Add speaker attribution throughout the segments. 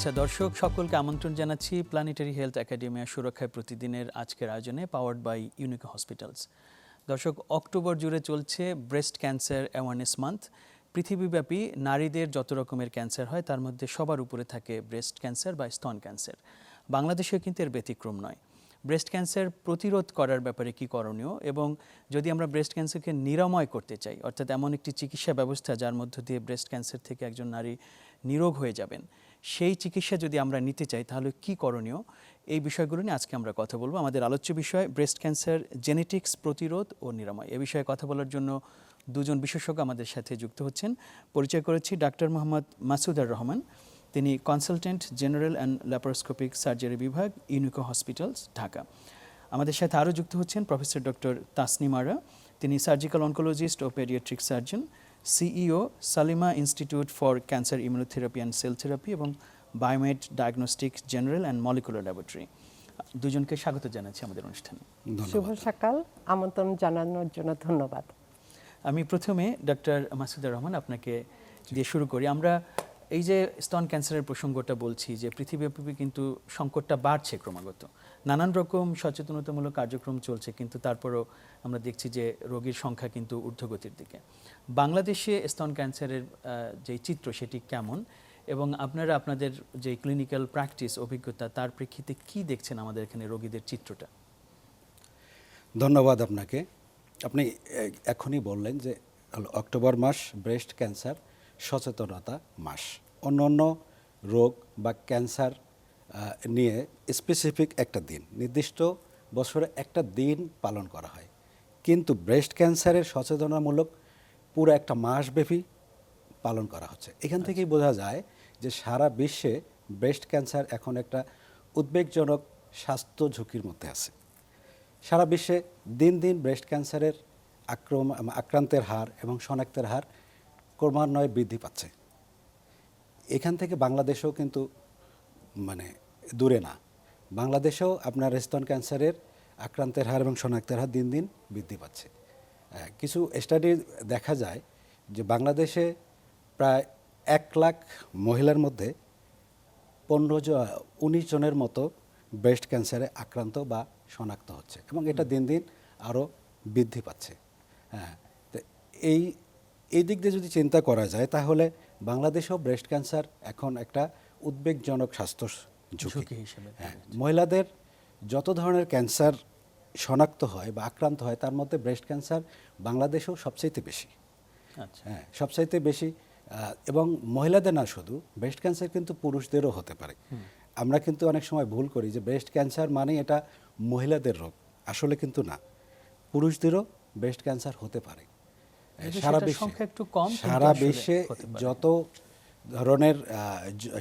Speaker 1: শুভেচ্ছা দর্শক, সকলকে আমন্ত্রণ জানাচ্ছি প্ল্যানেটারি হেলথ একাডেমিয়া সুরক্ষায় প্রতিদিনের আজকের আয়োজনে পাওয়ার্ড বাই ইউনিক হসপিটালস দর্শক, অক্টোবর জুড়ে চলছে ব্রেস্ট ক্যান্সার অ্যাওয়ারনেস মান্থ পৃথিবীব্যাপী নারীদের যত রকমের ক্যান্সার হয়, তার মধ্যে সবার উপরে থাকে ব্রেস্ট ক্যান্সার বা স্তন ক্যান্সার বাংলাদেশেও কিন্তু এর ব্যতিক্রম নয়। ব্রেস্ট ক্যান্সার প্রতিরোধ করার ব্যাপারে কি করণীয় এবং যদি আমরা ব্রেস্ট ক্যান্সারকে নিরাময় করতে চাই, অর্থাৎ এমন একটি চিকিৎসা ব্যবস্থা যার মধ্য দিয়ে ব্রেস্ট ক্যান্সার থেকে একজন নারী নিরোগ হয়ে যাবেন সেই চিকিৎসা যদি আমরা নিতে চাই, তাহলে কি করণীয়? এই বিষয়গুলো নিয়ে আজকে আমরা কথা বলব। আমাদের আলোচ্য বিষয় ব্রেস্ট ক্যান্সার জেনেটিক্স প্রতিরোধ ও নিরাময়। এ বিষয়ে কথা বলার জন্য দুজন বিশেষজ্ঞ আমাদের সাথে যুক্ত হচ্ছেন। পরিচয় করেছি ডাক্তার মোহাম্মদ মাসুদার রহমান। তিনি consultant general and laparoscopic surgery বিভাগ ইউনিকো হসপিটালস ঢাকা। আমাদের সাথে আরও যুক্ত হচ্ছেন প্রফেসর ডক্টর তাসনিম আরা। তিনি surgical oncologist O paediatric surgeon CEO Salima institute for cancer immunotherapy and cell therapy এবং Biomed diagnostic general and molecular laboratory দুজনকে স্বাগত জানাচ্ছি আমাদের অনুষ্ঠানে।
Speaker 2: শুভ সকাল। আমন্ত্রণ জানানোর জন্য ধন্যবাদ।
Speaker 1: আমি প্রথমে ডক্টর মাসুদুর রহমান আপনাকে দিয়ে শুরু করি। আমরা এই যে স্তন ক্যান্সারের প্রসঙ্গটা বলছি, যে পৃথিবীব্যাপী কিন্তু সংকটটা বাড়ছে ক্রমাগত। নানান রকম সচেতনতামূলক কার্যক্রম চলছে, কিন্তু তারপরও আমরা দেখছি যে রোগীর সংখ্যা কিন্তু ঊর্ধ্বগতির দিকে। বাংলাদেশে স্তন ক্যান্সারের যে চিত্র সেটি কেমন? এবং আপনারা আপনাদের যে ক্লিনিক্যাল প্র্যাকটিস অভিজ্ঞতা, তার প্রেক্ষিতে কি দেখছেন আমাদের এখানে রোগীদের চিত্রটা?
Speaker 3: ধন্যবাদ আপনাকে। আপনি এখনই বললেন যে অক্টোবর মাস ব্রেস্ট ক্যান্সার। সচেতনতা মাস। অন্য অন্য রোগ বা ক্যান্সার নিয়ে স্পেসিফিক একটা দিন নির্দিষ্ট বছরে একটা দিন পালন করা হয়। কিন্তু ব্রেস্ট ক্যান্সারের সচেতনামূলক পুরো একটা মাসব্যাপী পালন করা হচ্ছে। এখান থেকেই বোঝা যায় যে সারা বিশ্বে ব্রেস্ট ক্যান্সার এখন একটা উদ্বেগজনক স্বাস্থ্য ঝুঁকির মধ্যে আছে। সারা বিশ্বে দিন দিন ব্রেস্ট ক্যান্সারের আক্রমণ আক্রান্তের হার এবং শনাক্তের হার ক্রমান্বয়ে বৃদ্ধি পাচ্ছে। এখান থেকে বাংলাদেশেও কিন্তু মানে দূরে না। বাংলাদেশেও আপনার স্তন ক্যান্সারের আক্রান্তের হার এবং শনাক্তের হার দিন দিন বৃদ্ধি পাচ্ছে। কিছু স্টাডি দেখা যায় যে বাংলাদেশে প্রায় এক লাখ মহিলার মধ্যে পনেরো জন উনিশ জনের মতো ব্রেস্ট ক্যান্সারে আক্রান্ত বা শনাক্ত হচ্ছে এবং এটা দিন দিন আরও বৃদ্ধি পাচ্ছে। হ্যাঁ তো এই এই দিক দিয়ে যদি চিন্তা করা যায় তাহলে বাংলাদেশেও ব্রেস্ট ক্যান্সার এখন একটা উদ্বেগজনক স্বাস্থ্য ঝুঁকি।
Speaker 1: হিসেবে
Speaker 3: হ্যাঁ মহিলাদের যত ধরনের ক্যান্সার শনাক্ত হয় বা আক্রান্ত হয় তার মধ্যে ব্রেস্ট ক্যান্সার বাংলাদেশেও সবচাইতে বেশি।
Speaker 1: আচ্ছা।
Speaker 3: হ্যাঁ সবচাইতে বেশি এবং মহিলাদের না শুধু ব্রেস্ট ক্যান্সার কিন্তু পুরুষদেরও হতে পারে। আমরা কিন্তু অনেক সময় ভুল করি যে ব্রেস্ট ক্যান্সার মানে এটা মহিলাদের রোগ আসলে কিন্তু না। পুরুষদেরও ব্রেস্ট ক্যান্সার হতে পারে। সারা বিশ্বে।
Speaker 1: একটু কম,
Speaker 3: সারা বিশ্বে যত ধরনের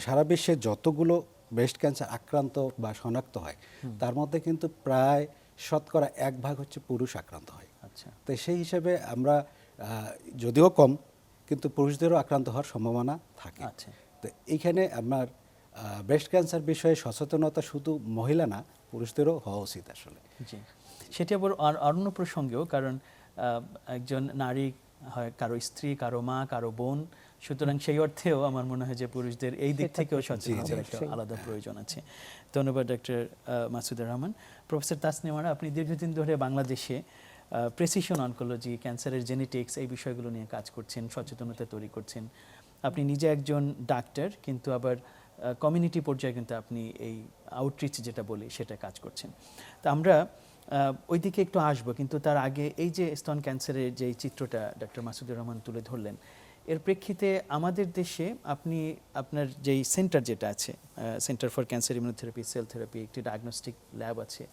Speaker 3: সারা বিশ্বে যতগুলো ব্রেস্ট ক্যান্সার আক্রান্ত বা শনাক্ত হয় তার মধ্যে কিন্তু প্রায় শতকরা এক ভাগ হচ্ছে পুরুষ আক্রান্ত হয়।
Speaker 1: আচ্ছা।
Speaker 3: তো সেই হিসেবে আমরা যদিও কম কিন্তু পুরুষদেরও আক্রান্ত হওয়ার সম্ভাবনা থাকে।
Speaker 1: আচ্ছা।
Speaker 3: তো এইখানে আপনার ব্রেস্ট ক্যান্সার বিষয়ে সচেতনতা শুধু মহিলা না পুরুষদেরও হওয়া উচিত আসলে।
Speaker 1: জি। সেটি আবার অন্য প্রসঙ্গেও কারণ একজন নারী হয় কারও স্ত্রী কারও মা কারও বোন। সুতরাং সেই অর্থেও আমার মনে হয় যে পুরুষদের এই দিক থেকেও একটা আলাদা প্রয়োজন আছে। ধন্যবাদ ডক্টর মাসুদুর রহমান। প্রফেসর তাসনিমারা আপনি দীর্ঘদিন ধরে বাংলাদেশে প্রেসিশন অনকোলজি ক্যান্সারের জেনেটিক্স এই বিষয়গুলো নিয়ে কাজ করছেন সচেতনতা তৈরি করছেন। আপনি নিজে একজন ডাক্তার কিন্তু আবার কমিউনিটি পর্যায়ে কিন্তু আপনি এই আউটরিচ যেটা বলি সেটা কাজ করছেন। তো আমরা আহ, ওই দিকে একটু আসব কিন্তু তার আগে এই যে স্তন ক্যান্সারের যে চিত্রটা ডক্টর মাসুদুর রহমান তুলে ধরলেন এর প্রেক্ষিতে আমাদের দেশে আপনি আপনার যেই সেন্টার যেটা আছে centre for cancer immunotherapy cell therapy একটি ডায়াগনস্টিক ল্যাব আছে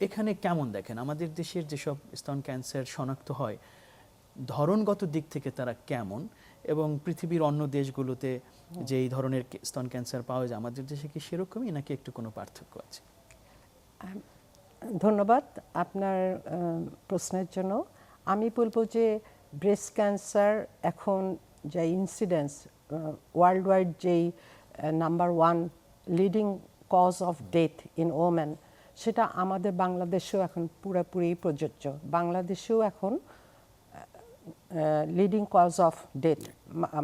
Speaker 1: এখানে কেমন দেখেন? আমাদের দেশের যেসব স্তন ক্যান্সার শনাক্ত হয় ধরনগত দিক থেকে তারা কেমন? এবং পৃথিবীর অন্য দেশগুলোতে যে এই ধরনের স্তন ক্যান্সার পাওয়া যায় আমাদের দেশে কি সেরকমই নাকি একটু কোনো পার্থক্য আছে?
Speaker 2: ধন্যবাদ আপনার প্রশ্নের জন্য। আমি বলব যে ব্রেস্ট ক্যান্সার এখন যে ইনসিডেন্স ওয়ার্ল্ড ওয়াইড যেই number one leading cause of death in woman সেটা আমাদের বাংলাদেশেও এখন পুরোপুরি প্রযোজ্য। বাংলাদেশেও এখন লিডিং কজ অফ ডেথ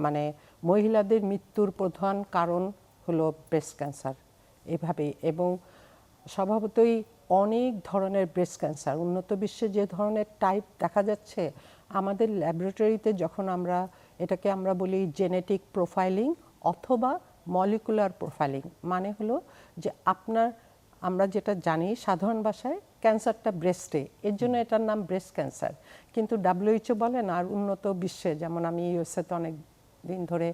Speaker 2: মানে মহিলাদের মৃত্যুর প্রধান কারণ হলো ব্রেস্ট ক্যান্সার এভাবে এবং স্বভাবতই অনেক ধরনের ব্রেস্ট ক্যান্সার উন্নত বিশ্বে যে ধরনের টাইপ দেখা যাচ্ছে, আমাদের ল্যাবরেটরিতে যখন আমরা, এটাকে আমরা বলি জেনেটিক প্রোফাইলিং অথবা মলিকুলার প্রোফাইলিং মানে হলো যে আপনার, আমরা যেটা জানি সাধারণ ভাষায় ক্যান্সারটা ব্রেস্টে এর জন্য এটার নাম ব্রেস্ট ক্যান্সার কিন্তু ডাব্লিউএইচও বলেন আর উন্নত বিশ্বে, যেমন আমি ইউএসএতে অনেক দিন ধরে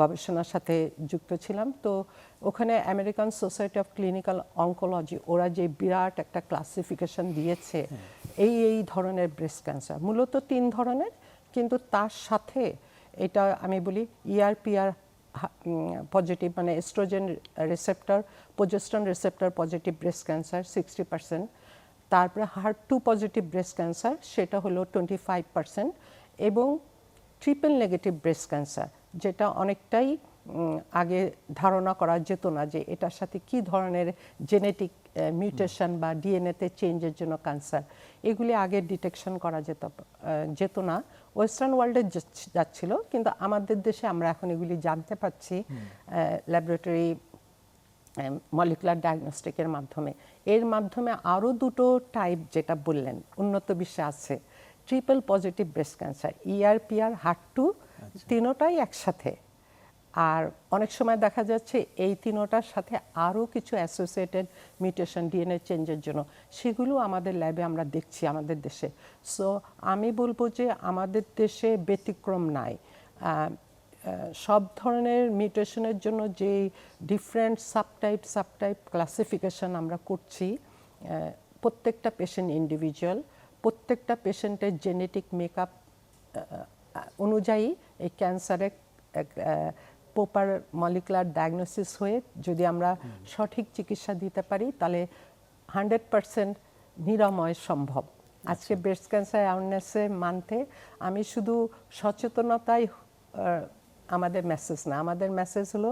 Speaker 2: গবেষণার সাথে যুক্ত ছিলাম। তো ওখানে American Society of Clinical Oncology ওরা যে বিরাট একটা ক্লাসিফিকেশন দিয়েছে, এই এই ধরনের ব্রেস্ট ক্যান্সার মূলত তিন ধরনের, কিন্তু তার সাথে এটা আমি বলি E ইআরপিআর পজিটিভ মানে estrogen receptor progesterone receptor positive breast cancer sixty percent তারপরে হার্ট টু পজিটিভ ব্রেস্ট ক্যান্সার সেটা হলো টোয়েন্টি ফাইভ পার্সেন্ট এবং ট্রিপল নেগেটিভ ব্রেস্ট ক্যান্সার যেটা অনেকটাই আগে ধারণা করা যেত না যে এটার সাথে কি ধরনের জেনেটিক মিউটেশন বা ডিএনএতে চেঞ্জের জন্য ক্যান্সার এগুলি আগে ডিটেকশন করা যেত যেত না। ওয়েস্টার্ন ওয়ার্ল্ডে যাচ্ছিল কিন্তু আমাদের দেশে আমরা এখন এগুলি জানতে পারছি ল্যাবরেটরি মলিকুলার ডায়াগনস্টিকের মাধ্যমে। এর মাধ্যমে আরও দুটো টাইপ যেটা বললেন উন্নত বিশ্বে আছে। Triple positive breast cancer ER PR heart two তিনোটাই একসাথে। আর অনেক সময় দেখা যাচ্ছে এই তিনোটার সাথে আরও কিছু অ্যাসোসিয়েটেড মিউটেশন ডিএনএ চেঞ্জের জন্য। সেগুলো আমাদের ল্যাবে আমরা দেখছি আমাদের দেশে। সো আমি বলব যে আমাদের দেশে ব্যতিক্রম নাই। সব ধরনের মিউটেশনের জন্য যে ডিফারেন্ট সাবটাইপ সাবটাইপ ক্লাসিফিকেশন আমরা করছি প্রত্যেকটা পেশেন্ট ইন্ডিভিজুয়াল প্রত্যেকটা পেশেন্টের জেনেটিক মেকআপ অনুযায়ী এই ক্যান্সারের প্রপার মলিকুলার ডায়াগনোসিস হয়ে যদি আমরা সঠিক চিকিৎসা দিতে পারি তাহলে হান্ড্রেড পারসেন্ট নিরাময় সম্ভব। আজকে ব্রেস্ট ক্যান্সার অ্যাওয়ারনেসে মানতে আমি শুধু সচেতনতাই আমাদের মেসেজ না আমাদের মেসেজ হলো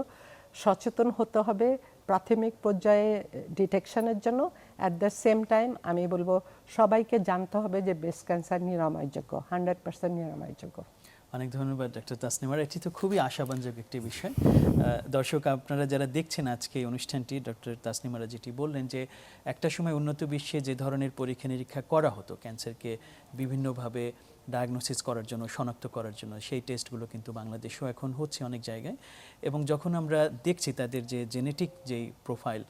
Speaker 2: সচেতন হতে হবে প্রাথমিক পর্যায়ে ডিটেকশনের জন্য অ্যাট দ্য সেম টাইম আমি বলব, সবাইকে জানতে হবে যে ব্রেস্ট ক্যান্সার নিরাময়যোগ্য, হান্ড্রেড পার্সেন্ট নিরাময়যোগ্য।
Speaker 1: অনেক ধন্যবাদ ডক্টর তাসনিমার এটি তো খুবই আশাবাঞ্জক একটি বিষয়। দর্শক, আপনারা যারা দেখছেন আজকে এই অনুষ্ঠানটি ডক্টর তাসনিমারা যেটি বললেন যে, একটা সময় উন্নত বিশ্বে যে ধরনের পরীক্ষা নিরীক্ষা করা হতো, ক্যান্সারকে বিভিন্নভাবে ডায়াগনোসিস করার জন্য, শনাক্ত করার জন্য, সেই টেস্টগুলো কিন্তু বাংলাদেশেও এখন হচ্ছে অনেক জায়গায়। এবং যখন আমরা দেখছি তাদের যে জেনেটিক যেই প্রোফাইল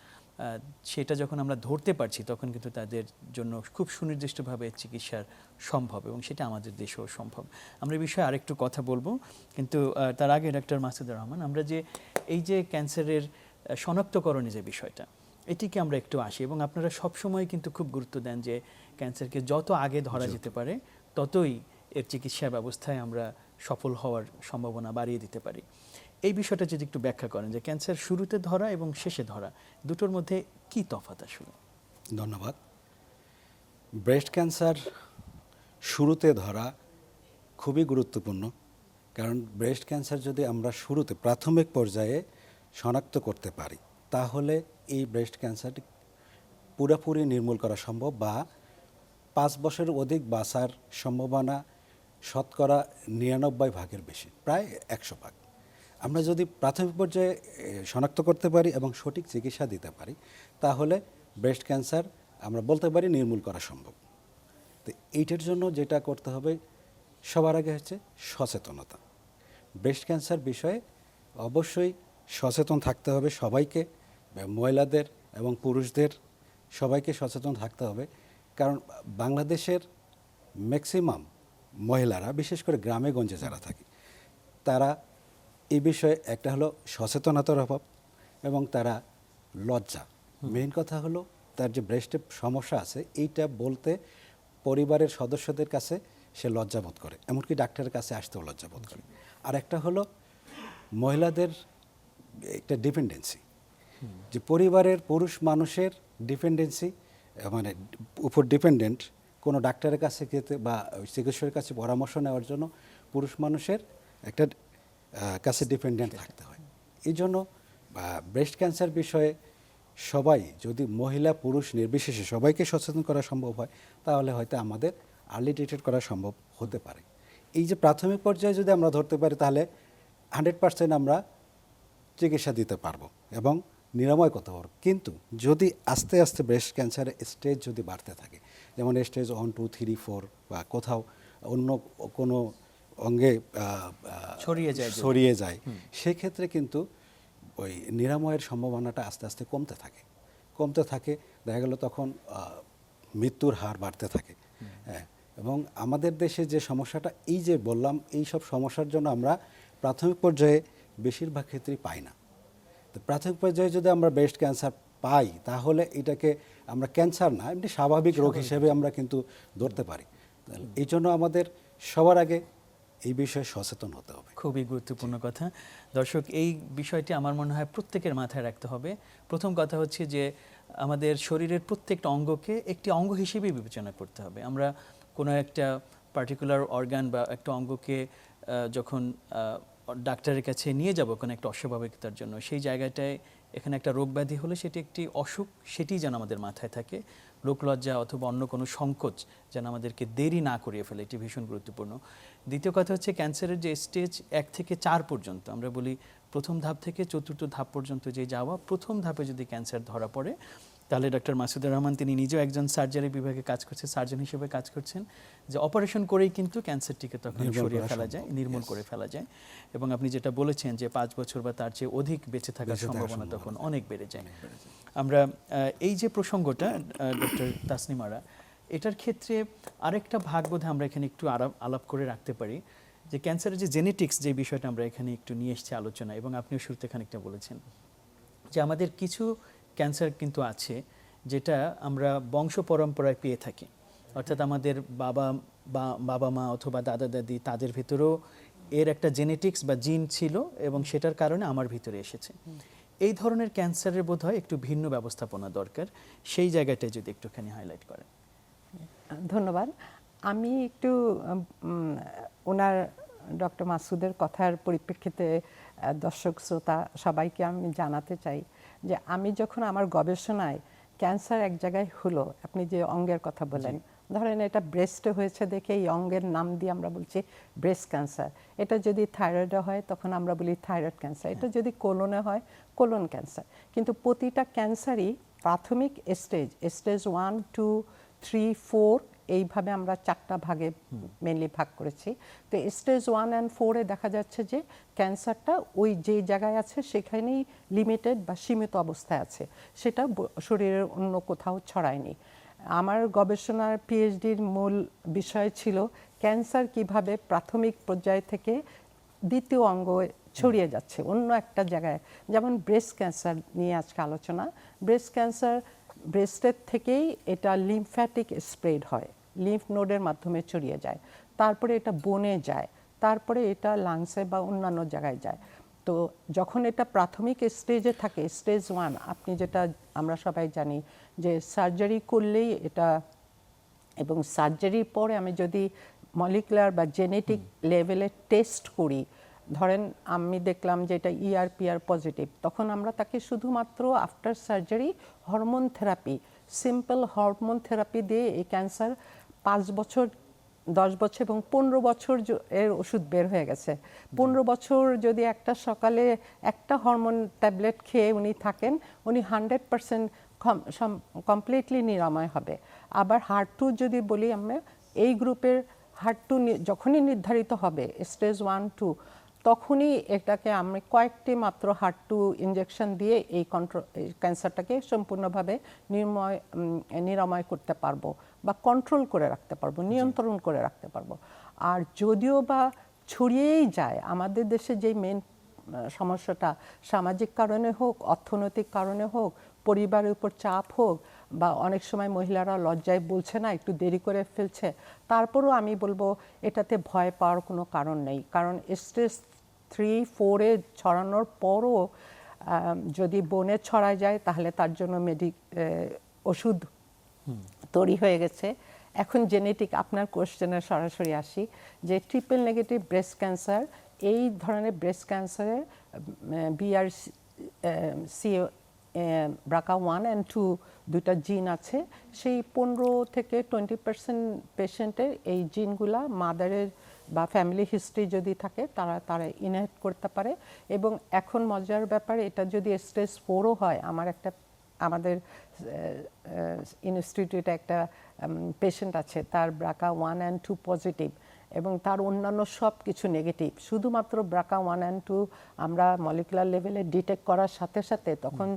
Speaker 1: সেটা যখন আমরা ধরতে পারছি তখন কিন্তু তাদের জন্য খুব সুনির্দিষ্টভাবে চিকিৎসার সম্ভব এবং সেটা আমাদের দেশেও সম্ভব। আমরা এই বিষয়ে আরেকটু কথা বলব কিন্তু তার আগে ডাক্তার মাসুদুর রহমান আমরা যে এই যে ক্যান্সারের শনাক্তকরণে যে বিষয়টা এটিকে আমরা একটু আসি এবং আপনারা সবসময় কিন্তু খুব গুরুত্ব দেন যে ক্যান্সারকে যত আগে ধরা যেতে পারে ততই এর চিকিৎসা ব্যবস্থায় আমরা সফল হওয়ার সম্ভাবনা বাড়িয়ে দিতে পারি। এই বিষয়টা যদি একটু ব্যাখ্যা করেন যে ক্যান্সার শুরুতে ধরা এবং শেষে ধরা, দুটোর মধ্যে কি তফাৎ আসলে?
Speaker 3: ধন্যবাদ। ব্রেস্ট ক্যান্সার শুরুতে ধরা খুবই গুরুত্বপূর্ণ, কারণ ব্রেস্ট ক্যান্সার যদি আমরা শুরুতে প্রাথমিক পর্যায়ে শনাক্ত করতে পারি, তাহলে এই ব্রেস্ট ক্যান্সারটি পুরোপুরি নির্মূল করা সম্ভব বা পাঁচ বছরের অধিক বাঁচার সম্ভাবনা শতকরা নিরানব্বই ভাগের বেশি, প্রায় একশো ভাগ। আমরা যদি প্রাথমিক পর্যায়ে শনাক্ত করতে পারি এবং সঠিক চিকিৎসা দিতে পারি, তাহলে ব্রেস্ট ক্যান্সার আমরা বলতে পারি নির্মূল করা সম্ভব। তো এইটার জন্য যেটা করতে হবে, সবার আগে হচ্ছে সচেতনতা। ব্রেস্ট ক্যান্সার বিষয়ে অবশ্যই সচেতন থাকতে হবে সবাইকে মহিলাদের এবং পুরুষদের সবাইকে সচেতন থাকতে হবে। কারণ বাংলাদেশের ম্যাক্সিমাম মহিলারা, বিশেষ করে গ্রামে গঞ্জে যারা থাকে, তারা এই বিষয়ে একটা হলো সচেতনতার অভাব এবং তারা লজ্জা। মেন কথা হলো তার যে ব্রেস্টে সমস্যা আছে এইটা বলতে পরিবারের সদস্যদের কাছে সে লজ্জাবোধ করে এমনকি ডাক্তারের কাছে আসতেও লজ্জাবোধ করে। আর একটা হলো মহিলাদের একটা ডিপেন্ডেন্সি যে পরিবারের পুরুষ মানুষের ডিপেন্ডেন্সি মানে উপর ডিপেন্ডেন্ট কোনো ডাক্তারের কাছে যেতে বা চিকিৎসকের কাছে পরামর্শ নেওয়ার জন্য পুরুষ মানুষের একটা কাছে ডিপেন্ডেন্ট থাকতে হয়। এই জন্য ব্রেস্ট ক্যান্সার বিষয়ে সবাই, যদি মহিলা, পুরুষ নির্বিশেষে সবাইকে সচেতন করা সম্ভব হয়, তাহলে হয়তো আমাদের আর্লি ডিটেক্ট করা সম্ভব হতে পারে। এই যে প্রাথমিক পর্যায়ে যদি আমরা ধরতে পারি, তাহলে হান্ড্রেড পার্সেন্ট আমরা চিকিৎসা দিতে পারব এবং নিরাময় করতে পারব। কিন্তু যদি আস্তে আস্তে ব্রেস্ট ক্যান্সারের স্টেজ যদি বাড়তে থাকে, যেমন stage one two three four বা কোথাও অন্য কোনো অঙ্গে
Speaker 1: ছড়িয়ে যায়
Speaker 3: ছড়িয়ে যায়। সেক্ষেত্রে কিন্তু ওই নিরাময়ের সম্ভাবনাটা আস্তে আস্তে কমতে থাকে। কমতে থাকে দেখা গেল তখন মৃত্যুর হার বাড়তে থাকে। হ্যাঁ এবং আমাদের দেশে যে সমস্যাটা এই যে বললাম এই সব সমস্যার জন্য আমরা প্রাথমিক পর্যায়ে বেশিরভাগ ক্ষেত্রেই পাই না। তো প্রাথমিক পর্যায়ে যদি আমরা ব্রেস্ট ক্যান্সার পাই তাহলে এটাকে আমরা ক্যান্সার না এমনি স্বাভাবিক রোগ হিসেবে আমরা কিন্তু ধরতে পারি। এই জন্য আমাদের সবার আগে এই বিষয়ে সচেতন হতে হবে।
Speaker 1: খুবই গুরুত্বপূর্ণ কথা। দর্শক, এই বিষয়টি আমার মনে হয় প্রত্যেকের মাথায় রাখতে হবে। প্রথম কথা হচ্ছে যে, আমাদের শরীরের প্রত্যেকটা অঙ্গকে একটি অঙ্গ হিসেবেই বিবেচনা করতে হবে। আমরা কোনো একটা পার্টিকুলার অর্গান বা একটা অঙ্গকে যখন ডাক্তারের কাছে নিয়ে যাব কোনো একটা অস্বাভাবিকতার জন্য, সেই জায়গাটায় এখানে একটা রোগ ব্যাধি হলে সেটি একটি অসুখ সেটি যেন আমাদের মাথায় থাকে। লোকলজ্জা অথবা অন্য কোনো সংকোচ যেন আমাদেরকে দেরি না করিয়ে ফেলে, এটি ভীষণ গুরুত্বপূর্ণ। দ্বিতীয় কথা হচ্ছে ক্যান্সারের যে স্টেজ এক থেকে চার পর্যন্ত, আমরা বলি প্রথম ধাপ থেকে চতুর্থ ধাপ পর্যন্ত যে যাওয়া, প্রথম ধাপে যদি ক্যান্সার ধরা পড়ে তাহলে ডক্টর মাসুদুর রহমান তিনি নিজেও একজন সার্জারি বিভাগে কাজ করছেন সার্জন হিসেবে কাজ করছেন যে অপারেশন করেই কিন্তু ক্যান্সারটিকে তখন সরিয়ে ফেলা যায় নির্মূল করে ফেলা যায়। এবং আপনি যেটা বলেছেন যে পাঁচ বছর বা তার চেয়ে অধিক বেঁচে থাকার সম্ভাবনা তখন অনেক বেড়ে যায়। আমরা এই যে প্রসঙ্গটা ডক্টর তাসনিমারা এটার ক্ষেত্রে আরেকটা ভাগ বোধহয় আমরা এখানে একটু আলাপ করে রাখতে পারি যে ক্যান্সারের যে জেনেটিক্স যে বিষয়টা আমরা এখানে একটু নিয়ে এসেছি আলোচনা এবং আপনিও শুরুতে খানিকটা বলেছেন যে আমাদের কিছু ক্যান্সার কিন্তু আছে, যেটা আমরা বংশ পরম্পরায় পেয়ে থাকি। অর্থাৎ আমাদের বাবা বা, বাবা মা অথবা দাদা দাদি তাদের ভেতরেও এর একটা জেনেটিক্স বা জিন ছিল এবং সেটার কারণে আমার ভিতরে এসেছে। এই ধরনের ক্যান্সারের বোধ হয় একটু ভিন্ন ব্যবস্থাপনা দরকার। সেই জায়গাটায় যদি একটুখানি হাইলাইট করেন।
Speaker 2: ধন্যবাদ। আমি একটু ওনার ডক্টর মাসুদের কথার পরিপ্রেক্ষিতে দর্শক শ্রোতা সবাইকে আমি জানাতে চাই যে আমি যখন আমার গবেষণায় ক্যান্সার এক জায়গায় হলো আপনি যে অঙ্গের কথা বলেন ধরেন এটা ব্রেস্টে হয়েছে দেখে এই অঙ্গের নাম দিয়ে আমরা বলছি ব্রেস্ট ক্যান্সার। এটা যদি থাইরয়েডে হয় তখন আমরা বলি থাইরয়েড ক্যান্সার। এটা যদি কোলনে হয় কোলন ক্যান্সার। কিন্তু প্রতিটা ক্যান্সারই প্রাথমিক stage stage one two three four এইভাবে আমরা চারটা ভাগে মেনলি ভাগ করেছি। তো স্টেজ ওয়ান অ্যান্ড ফোরে দেখা যাচ্ছে যে ক্যান্সারটা ওই যে জায়গায় আছে সেখানেই লিমিটেড বা সীমিত অবস্থায় আছে। সেটা শরীরের অন্য কোথাও ছড়ায়নি। আমার গবেষণার পিএইচডির মূল বিষয় ছিল ক্যান্সার কীভাবে প্রাথমিক পর্যায় থেকে দ্বিতীয় অঙ্গ ছড়িয়ে যাচ্ছে। অন্য একটা জায়গায়, যেমন ব্রেস্ট ক্যান্সার নিয়ে আজকে আলোচনা। ব্রেস্ট ক্যান্সার ব্রেস্টের থেকেই এটা লিমফ্যাটিক স্প্রেড হয় লিম্ফ নোডের মাধ্যমে ছড়িয়ে যায়। তারপরে এটা বনে যায় তারপরে এটা লাংসে বা অন্যান্য জায়গায় যায়। তো যখন এটা প্রাথমিক স্টেজে থাকে স্টেজ ওয়ান আপনি যেটা আমরা সবাই জানি যে সার্জারি করলেই এটা এবং সার্জারির পরে আমি যদি মলিকুলার বা জেনেটিক লেভেলে টেস্ট করি ধরেন আমি দেখলাম যে এটা E ইআরপিআর পজিটিভ তখন আমরা তাকে শুধুমাত্র after surgery hormone therapy simple hormone therapy দিয়ে এই ক্যান্সার পাঁচ বছর, দশ বছর এবং পনেরো বছর এর ওষুধ বের হয়ে গেছে। পনেরো বছর যদি একটা সকালে একটা হরমোন ট্যাবলেট খেয়ে উনি থাকেন, উনি হান্ড্রেড পার্সেন্ট কমপ্লিটলি নিরাময় হবে। আবার হার্ট টু যদি বলি আমরা, এই গ্রুপের হার্ট টু যখনই নির্ধারিত হবে স্টেজ ওয়ান টু তখনই এটাকে আমি কয়েকটি মাত্র হার্ট টু ইঞ্জেকশন দিয়ে এই কন্ট্রোল ক্যান্সারটাকে সম্পূর্ণভাবে নির্ময় নিরাময় করতে পারব বা কন্ট্রোল করে রাখতে পারব নিয়ন্ত্রণ করে রাখতে পারব। আর যদিও বা ছড়িয়েই যায় আমাদের দেশে যেই মেন সমস্যাটা সামাজিক কারণে হোক অর্থনৈতিক কারণে হোক পরিবারের উপর চাপ হোক বা অনেক সময় মহিলারা লজ্জায় বলছে না একটু দেরি করে ফেলছে তারপরও আমি বলব এটাতে ভয় পাওয়ার কোনো কারণ নেই। কারণ স্ট্রেস থ্রি ফোরে ছড়ানোর পরও যদি বনে ছড়ায় যায় তাহলে তার জন্য মেডি ওষুধ তৈরি হয়ে গেছে। এখন জেনেটিক আপনার কোশ্চেনে সরাসরি আসি। যে ট্রিপল নেগেটিভ ব্রেস্ট ক্যান্সার এই ধরনের ব্রেস্ট ক্যান্সারের BR C BRCA one and two দুইটা জিন আছে। সেই পনেরো থেকে টোয়েন্টি পার্সেন্ট পেশেন্টের এই জিনগুলা মাদারের বা ফ্যামিলি হিস্ট্রি যদি থাকে, তারা তারা ইনহেট করতে পারে। এবং এখন মজার ব্যাপারে, এটা যদি স্টেজ ফোরও হয়, আমার একটা, আমাদের ইনস্টিটিউটে একটা পেশেন্ট আছে, তার BRCA one and two positive এবং তার অন্যান্য সব কিছু নেগেটিভ শুধুমাত্র ব্রাকা ওয়ান অ্যান্ড টু আমরা মলিকুলার লেভেলে ডিটেক্ট করার সাথে সাথে তখন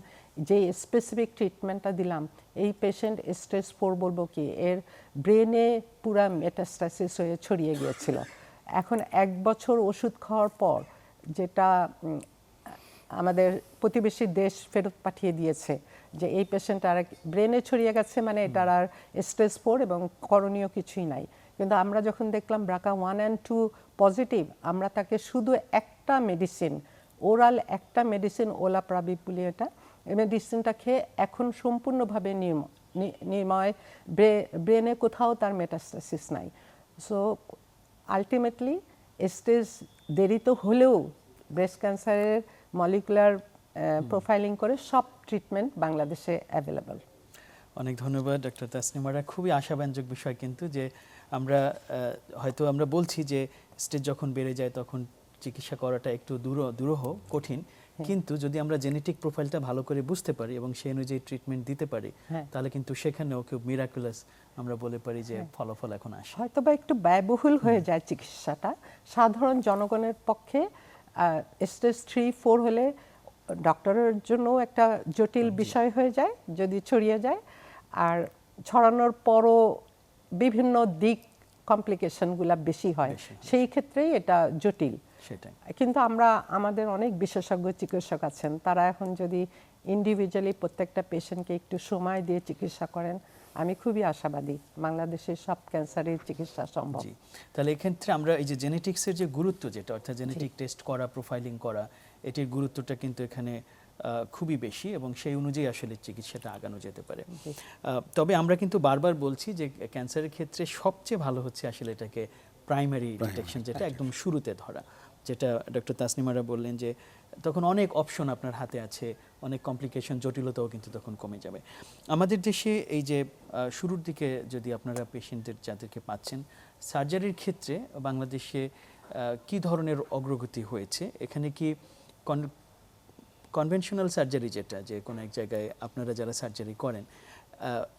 Speaker 2: যে স্পেসিফিক ট্রিটমেন্টটা দিলাম, এই পেশেন্ট স্টেজ ফোর বলব কি, এর ব্রেনে পুরা মেটাস্টাসিস হয়ে ছড়িয়ে গিয়েছিল। এখন এক বছর ওষুধ খাওয়ার পর যেটা আমাদের প্রতিবেশী দেশ ফেরত পাঠিয়ে দিয়েছে যে এই পেশেন্ট আর ব্রেনে ছড়িয়ে গেছে মানে এটার আর স্টেজ ফোর এবং করণীয় কিছুই নাই। কিন্তু আমরা যখন দেখলাম BRCA one and two positive আমরা তাকে শুধু একটা মেডিসিন ওরাল একটা মেডিসিন ওলা প্রাবিব বলি এটা এই মেডিসিনটা খেয়ে এখন সম্পূর্ণভাবে নির্ম- নির্ময় ব্রেনে কোথাও তার মেটাস্টাসিস নাই। সো আলটিমেটলি স্টেজ দেরি তো হলেও ব্রেস্ট ক্যান্সারের মলিকুলার প্রোফাইলিং করে সব ট্রিটমেন্ট বাংলাদেশে অ্যাভেলেবল
Speaker 1: অনেক ধন্যবাদ ডক্টর তাসনিমারা খুবই আশাব্যঞ্জক বিষয় কিন্তু যে আমরা হয়তো আমরা বলছি যে স্টেজ যখন বেড়ে যায় তখন চিকিৎসা করাটা একটু দূর দূরহ কঠিন। কিন্তু যদি আমরা জেনেটিক প্রোফাইলটা ভালো করে বুঝতে পারি এবং সেই অনুযায়ী ট্রিটমেন্ট দিতে পারি
Speaker 2: হ্যাঁ।
Speaker 1: তাহলে কিন্তু সেখানেও খুব মিরাকুলাস আমরা বলে পারি যে ফলাফল এখন আসে।
Speaker 2: হয়তো বা একটু ব্যয়বহুল হয়ে যায় চিকিৎসাটা। সাধারণ জনগণের পক্ষে স্টেজ থ্রি ফোর হলে ডক্টরের জন্য একটা জটিল বিষয় হয়ে যায় যদি ছড়িয়ে যায়। আর ছড়ানোর পরও বিভিন্ন দিক কমপ্লিকেশনগুলো বেশি হয়। সেই ক্ষেত্রেই এটা জটিল।
Speaker 1: সেটাই।
Speaker 2: কিন্তু আমরা আমাদের অনেক বিশেষজ্ঞ চিকিৎসক আছেন। তারা এখন যদি ইন্ডিভিজুয়ালি প্রত্যেকটা পেশেন্টকে একটু সময় দিয়ে চিকিৎসা করেন আমি খুবই আশাবাদী বাংলাদেশের সব ক্যান্সারের চিকিৎসা সম্ভব।
Speaker 1: জি। তাহলে এক্ষেত্রে আমরা এই যে জেনেটিক্সের যে গুরুত্ব যেটা অর্থাৎ জেনেটিক টেস্ট করা প্রোফাইলিং করা এটির গুরুত্বটা কিন্তু এখানে খুবই বেশি এবং সেই অনুযায়ী আসলে চিকিৎসাটা আগানো যেতে পারে। আহ, তবে আমরা কিন্তু বারবার বলছি যে ক্যান্সারের ক্ষেত্রে সবচেয়ে ভালো হচ্ছে আসলে এটাকে প্রাইমারি ডিটেকশন যেটা একদম শুরুতে ধরা। যেটা ডক্টর তাসনিমারা বললেন যে তখন অনেক অপশন আপনার হাতে আছে, অনেক কমপ্লিকেশন জটিলতাও কিন্তু তখন কমে যাবে। আমাদের দেশে এই যে শুরুর দিকে যদি আপনারা পেশেন্টদের যাদেরকে পাচ্ছেন সার্জারির ক্ষেত্রে বাংলাদেশে কি ধরনের অগ্রগতি হয়েছে? এখানে কি কনভেনশনাল সার্জারি যেটা, যে কোনো এক জায়গায় আপনারা যারা সার্জারি করেন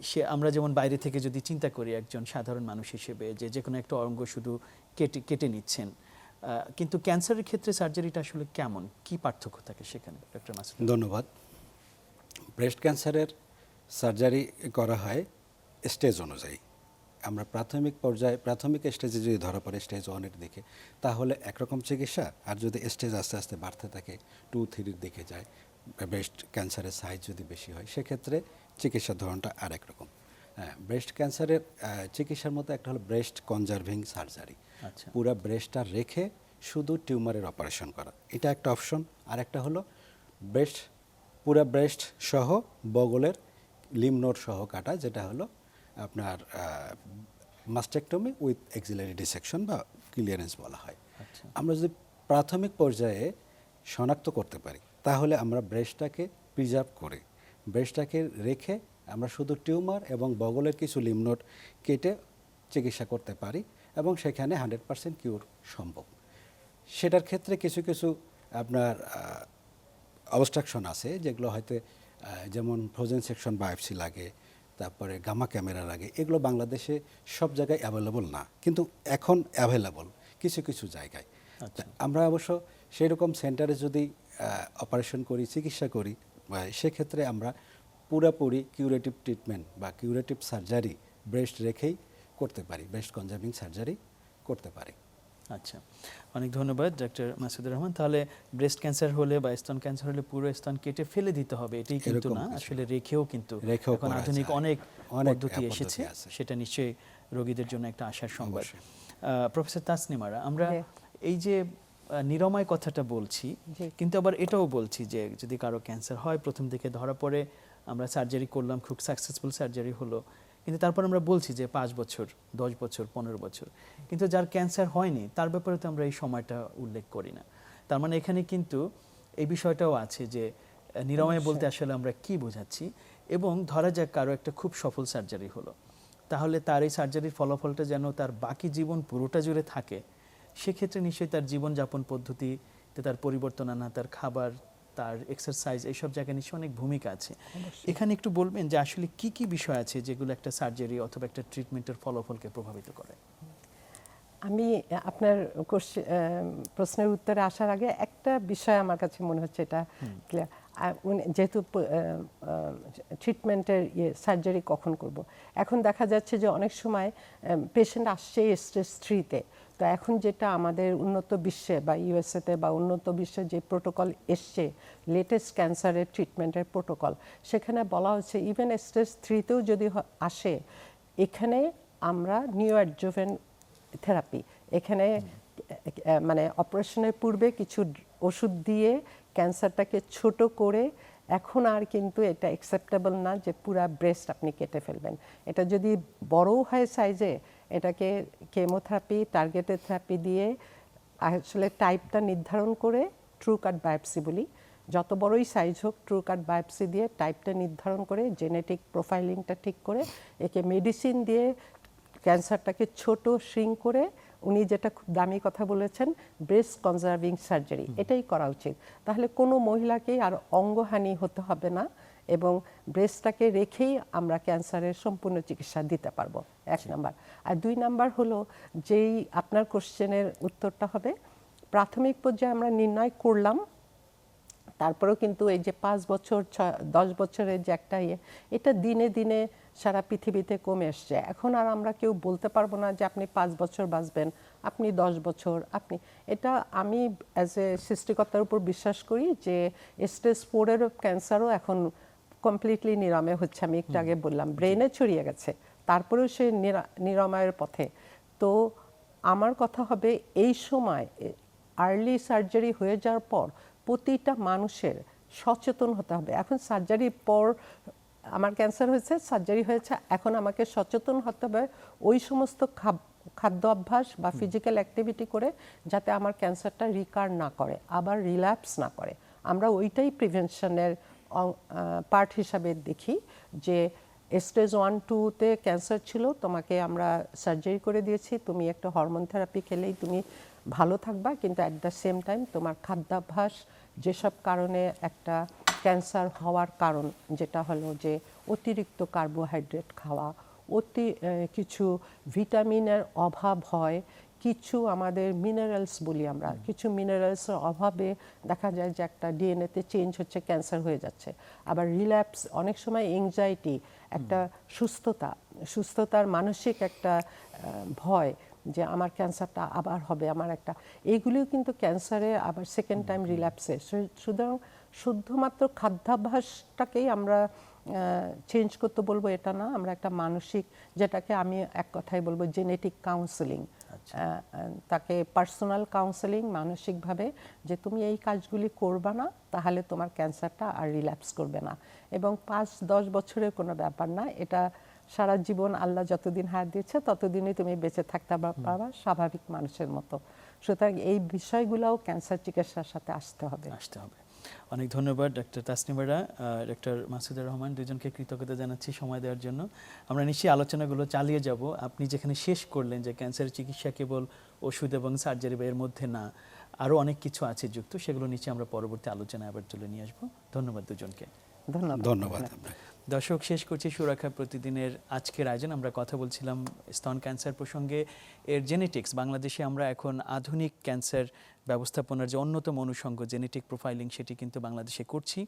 Speaker 1: সে, আমরা যেমন বাইরে থেকে যদি চিন্তা করি, একজন সাধারণ মানুষ হিসেবে যে যে কোনো একটা অঙ্গ শুধু কেটে কেটে নিচ্ছেন কিন্তু ক্যান্সারের ক্ষেত্রে সার্জারিটা আসলে কেমন? কি পার্থক্য থাকে সেখানে ডক্টর মাসুদ
Speaker 3: ধন্যবাদ। ব্রেস্ট ক্যান্সারের সার্জারি করা হয় স্টেজ অনুযায়ী। আমরা প্রাথমিক পর্যায়ে, প্রাথমিক স্টেজে যদি ধরা পড়ে স্টেজ ওয়ানের দিকে, তাহলে একরকম চিকিৎসা, আর যদি স্টেজ আস্তে আস্তে বাড়তে থাকে টু থ্রির দিকে যায় ব্রেস্ট ক্যান্সারের সাইজ যদি বেশি হয়, সেক্ষেত্রে চিকিৎসার ধরনটা আর একরকম হ্যাঁ ব্রেস্ট ক্যান্সারের চিকিৎসার মতো একটা হলো ব্রেস্ট কনজারভিং সার্জারি পুরো ব্রেস্টটা রেখে শুধু টিউমারের অপারেশন করা। এটা একটা অপশন। আর একটা হলো ব্রেস্ট পুরো ব্রেস্ট সহ বগলের লিমনোড সহ কাটা যেটা হলো আপনার মাস্টেকটমি উইথ এক্সিলারি ডিসেকশন বা ক্লিয়ারেন্স বলা হয়।
Speaker 1: আচ্ছা।
Speaker 3: আমরা যদি প্রাথমিক পর্যায়ে শনাক্ত করতে পারি তাহলে আমরা ব্রেস্টটাকে প্রিজার্ভ করে। ব্রেস্টটাকে রেখে আমরা শুধু টিউমার এবং বগলের কিছু লিমনোট কেটে চিকিৎসা করতে পারি। এবং সেখানে হান্ড্রেড পার্সেন্ট কিউর সম্ভব। সেটার ক্ষেত্রে কিছু কিছু আপনার অবস্ট্রাকশন আছে যেগুলো হয়তো যেমন ফ্রোজেন সেকশন বায়োপসি লাগে তারপরে গামা ক্যামেরা লাগে এগুলো বাংলাদেশে সব জায়গায় অ্যাভেলেবল না। কিন্তু এখন অ্যাভেলেবল কিছু কিছু জায়গায়।
Speaker 1: আচ্ছা।
Speaker 3: আমরা অবশ্য সেই রকম সেন্টারে যদি অপারেশন করি চিকিৎসা করি সেক্ষেত্রে আমরা পুরোপুরি কিউরেটিভ ট্রিটমেন্ট বা কিউরেটিভ সার্জারি ব্রেস্ট রেখেই করতে পারি ব্রেস্ট কনজার্ভিং সার্জারি করতে পারি।
Speaker 1: আচ্ছা অনেক ধন্যবাদ ডক্টর মাসুদুর রহমান। তাহলে ব্রেস্ট ক্যান্সার হলে বা স্তন ক্যান্সার হলে পুরো স্তন কেটে ফেলে দিতে হবে এটাই কিন্তু না আসলে রেখেও কিন্তু এখন আধুনিক অনেক
Speaker 3: অনেক
Speaker 1: পদ্ধতি এসেছে সেটা নিশ্চয়ই রোগীদের জন্য একটা আশার সংবাদ। প্রফেসর তাসনিমারা আমরা এই যে নিরাময় কথাটা বলছি কিন্তু আবার এটাও বলছি যে যদি কারও ক্যান্সার হয় প্রথম দিকে ধরা পড়ে আমরা সার্জারি করলাম খুব সাকসেসফুল সার্জারি হলো কিন্তু তারপর আমরা বলছি যে পাঁচ বছর দশ বছর পনেরো বছর। কিন্তু যার ক্যান্সার হয়নি তার ব্যাপারে তো আমরা এই সময়টা উল্লেখ করি না। তার মানে এখানে কিন্তু এই বিষয়টাও আছে যে নিরাময় বলতে আসলে আমরা কি বোঝাচ্ছি এবং ধরা যাক কারও একটা খুব সফল সার্জারি হলো। তাহলে তার এই সার্জারির ফলাফলটা যেন তার বাকি জীবন পুরোটা জুড়ে থাকে সেক্ষেত্রে নিশ্চয়ই তার জীবনযাপন পদ্ধতিতে তার পরিবর্তন আনা তার খাবার তার এক্সারসাইজ এইসব জায়গায় নিশ্চয়ই অনেক ভূমিকা আছে। এখানে একটু বলবেন যে আসলে কি কি বিষয় আছে যেগুলো একটা সার্জারি অথবা একটা ট্রিটমেন্টের ফলাফলকে প্রভাবিত করে?
Speaker 2: আমি আপনার প্রশ্নের উত্তরে আসার আগে একটা বিষয় আমার কাছে মনে হচ্ছে এটা যেহেতু ট্রিটমেন্টের ইয়ে সার্জারি কখন করব? এখন দেখা যাচ্ছে যে অনেক সময় পেশেন্ট আসছে স্টেজ থ্রিতে তো এখন যেটা আমাদের উন্নত বিশ্বে বা ইউএসএতে বা উন্নত বিশ্বে যে প্রোটোকল এসছে লেটেস্ট ক্যান্সারের ট্রিটমেন্টের প্রোটোকল সেখানে বলা হচ্ছে ইভেন স্টেজ থ্রিতেও যদি আসে, এখানে আমরা নিউ অ্যাডজোভেন থেরাপি এখানে মানে অপারেশনের পূর্বে কিছু ওষুধ দিয়ে ক্যান্সারটাকে ছোট করে এখন আর কিন্তু এটা অ্যাকসেপ্টেবল না যে পুরা ব্রেস্ট আপনি কেটে ফেলবেন। এটা যদি বড়ও হয় সাইজে এটাকে কেমোথেরাপি টার্গেটেড থেরাপি দিয়ে আসলে টাইপটা নির্ধারণ করে ট্রু কাট বায়োপসি বলি। যত বড়ই সাইজ হোক ট্রু কাট বায়োপসি দিয়ে টাইপটা নির্ধারণ করে জেনেটিক প্রোফাইলিংটা ঠিক করে একে মেডিসিন দিয়ে ক্যান্সারটাকে ছোট শ্রিঙ্ক করে উনি যেটা খুব দামি কথা বলেছেন ব্রেস্ট কনজার্ভিং সার্জারি এটাই করা উচিত। তাহলে কোনো মহিলাকেই আর অঙ্গহানি হতে হবে না। এবং ব্রেস্টটাকে রেখেই আমরা ক্যান্সারের সম্পূর্ণ চিকিৎসা দিতে পারব। এক নাম্বার। আর দুই নাম্বার হলো যেই আপনার কোশ্চেনের উত্তরটা হবে প্রাথমিক পর্যায়ে আমরা নির্ণয় করলাম তারপরেও কিন্তু এই যে পাঁচ বছর ছ- দশ বছরের যে একটা ইয়ে এটা দিনে দিনে সারা পৃথিবীতে কমে এসছে। এখন আর আমরা কেউ বলতে পারব না যে আপনি পাঁচ বছর বাঁচবেন আপনি দশ বছর আপনি এটা আমি অ্যাজ এ সৃষ্টিকর্তার উপর বিশ্বাস করি যে স্টেজ ফোরের ক্যান্সারও এখন কমপ্লিটলি নিরাময় হচ্ছে আমি একটু আগে বললাম। ব্রেনে ছড়িয়ে গেছে। তারপরেও সে নিরা- নিরাময়ের পথে। তো আমার কথা হবে এই সময় আর্লি সার্জারি হয়ে যাওয়ার পর প্রতিটা মানুষের সচেতন হতে হবে। এখন সার্জারির পর আমার ক্যান্সার হয়েছে সার্জারি হয়েছে এখন আমাকে সচেতন হতে হবে ওই সমস্ত খাব- খাদ্য অভ্যাস বা ফিজিক্যাল অ্যাক্টিভিটি করে যাতে আমার ক্যান্সারটা রিকার না করে আবার রিল্যাপস না করে। আমরা ওইটাই প্রিভেনশনের পার্ট হিসাবে দেখি যে স্টেজ ওয়ান, টুতে ক্যান্সার ছিল, তোমাকে আমরা সার্জারি করে দিয়েছি, তুমি একটা হরমোন থেরাপি খেলেই তুমি ভালো থাকবা, কিন্তু অ্যাট দ্য সেম টাইম তোমার খাদ্যাভ্যাস যেসব কারণে একটা ক্যান্সার হওয়ার কারণ, যেটা হলো যে অতিরিক্ত কার্বোহাইড্রেট খাওয়া, অতি কিছু ভিটামিনের অভাব হয় কিছু আমাদের মিনারেলস বলি আমরা। কিছু মিনারেলসের অভাবে দেখা যায় যে একটা ডিএনএতে চেঞ্জ হচ্ছে ক্যান্সার হয়ে যাচ্ছে। আবার রিল্যাপস অনেক সময় এংজাইটি একটা সুস্থতা সুস্থতার মানসিক একটা ভয় যে আমার ক্যান্সারটা আবার হবে আমার একটা এইগুলিও কিন্তু ক্যান্সারে আবার সেকেন্ড টাইম রিল্যাপসে সুতরাং শুধুমাত্র খাদ্যাভ্যাসটাকেই আমরা চেঞ্জ করতে বলব এটা না। আমরা একটা মানসিক যেটাকে আমি এক কথায় বলব জেনেটিক কাউন্সেলিং তাকে পার্সোনাল কাউন্সেলিং মানসিকভাবে যে তুমি এই কাজগুলি করবা না তাহলে তোমার ক্যান্সারটা আর রিল্যাপস করবে না। এবং পাঁচ দশ বছরের কোনো ব্যাপার না এটা সারা জীবন আল্লাহ যতদিন হায়াত দিচ্ছে ততদিনই তুমি বেঁচে থাকতে পারবা স্বাভাবিক মানুষের মতো। সুতরাং এই বিষয়গুলোও ক্যান্সার চিকিৎসার সাথে আসতে হবে।
Speaker 1: আসতে হবে। অনেক ধন্যবাদ ডক্টর তাসনিমারা ডক্টর মাসুদুর রহমান। দুজনকে কৃতজ্ঞতা জানাচ্ছি সময় দেওয়ার জন্য। আমরা নিশ্চয়ই আলোচনাগুলো চালিয়ে যাব। আপনি যেখানে শেষ করলেন যে ক্যান্সারের চিকিৎসা কেবল ওষুধ এবং সার্জারি বা এর মধ্যে না আরও অনেক কিছু আছে যুক্ত সেগুলো নিশ্চয়ই আমরা পরবর্তী আলোচনায় আবার তুলে নিয়ে আসব। ধন্যবাদ দুজনকে।
Speaker 2: ধন্যবাদ।
Speaker 3: ধন্যবাদ
Speaker 1: দর্শক শেষ করছি সুরক্ষা প্রতিদিনের আজকের আয়োজন। আমরা কথা বলছিলাম স্তন ক্যান্সার প্রসঙ্গে। এর জেনেটিক্স বাংলাদেশে আমরা এখন আধুনিক ক্যান্সার ব্যবস্থাপনার যে অন্যতম অনুষঙ্গ জেনেটিক প্রোফাইলিং সেটি কিন্তু বাংলাদেশে করছি।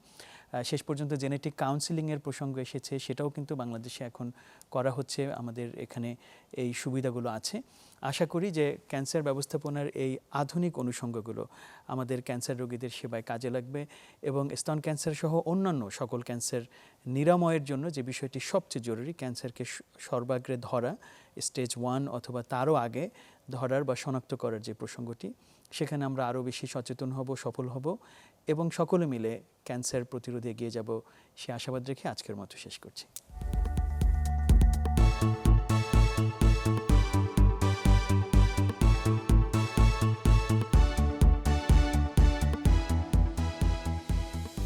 Speaker 1: শেষ পর্যন্ত জেনেটিক কাউন্সিলিংয়ের প্রসঙ্গ এসেছে, সেটাও কিন্তু বাংলাদেশে এখন করা হচ্ছে, আমাদের এখানে এই সুবিধাগুলো আছে। আশা করি যে ক্যান্সার ব্যবস্থাপনার এই আধুনিক অনুষঙ্গগুলো আমাদের ক্যান্সার রোগীদের সেবায় কাজে লাগবে এবং স্তন ক্যান্সার সহ অন্যান্য সকল ক্যান্সার নিরাময়ের জন্য যে বিষয়টি সবচেয়ে জরুরি, ক্যান্সারকে সর্বাগ্রে ধরা স্টেজ ওয়ান অথবা তারও আগে ধরার বা শনাক্ত করার যে প্রসঙ্গটি সেখানে আমরা আরও বেশি সচেতন হব, সফল হব এবং সকলে মিলে ক্যান্সার প্রতিরোধে এগিয়ে যাব। সে আশাবাদ রেখে আজকের মতো শেষ করছি।